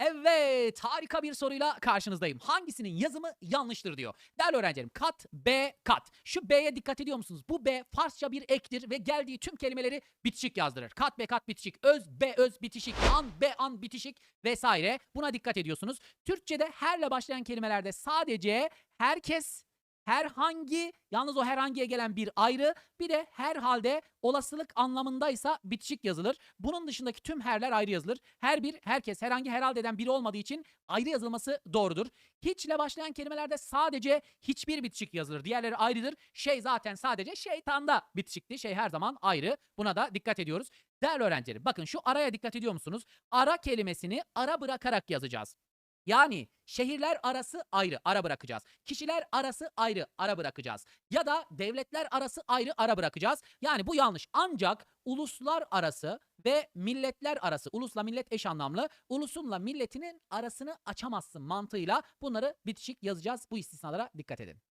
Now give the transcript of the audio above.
Evet, harika bir soruyla karşınızdayım. Hangisinin yazımı yanlıştır diyor. Değerli öğrencilerim, kat, B, kat. Şu B'ye dikkat ediyor musunuz? Bu B Farsça bir ektir ve geldiği tüm kelimeleri bitişik yazdırır. Kat, B, kat, bitişik. Öz, B, öz, bitişik. An, B, an, bitişik vesaire. Buna dikkat ediyorsunuz. Türkçe'de herle başlayan kelimelerde sadece herkes, herhangi, yalnız o herhangiye gelen bir ayrı, bir de herhalde olasılık anlamındaysa bitişik yazılır. Bunun dışındaki tüm herler ayrı yazılır. Her bir, herkes, herhangi, herhalde eden biri olmadığı için ayrı yazılması doğrudur. Hiçle başlayan kelimelerde sadece hiçbir bitişik yazılır. Diğerleri ayrıdır. Şey zaten sadece şeytanda bitişikti. Şey her zaman ayrı. Buna da dikkat ediyoruz. Değerli öğrencilerim bakın şu araya dikkat ediyor musunuz? Ara kelimesini ara bırakarak yazacağız. Yani şehirler arası ayrı ara bırakacağız. Kişiler arası ayrı ara bırakacağız. Ya da devletler arası ayrı ara bırakacağız. Yani bu yanlış. Ancak uluslar arası ve milletler arası, ulusla millet eş anlamlı, ulusunla milletinin arasını açamazsın mantığıyla bunları bitişik yazacağız. Bu istisnalara dikkat edin.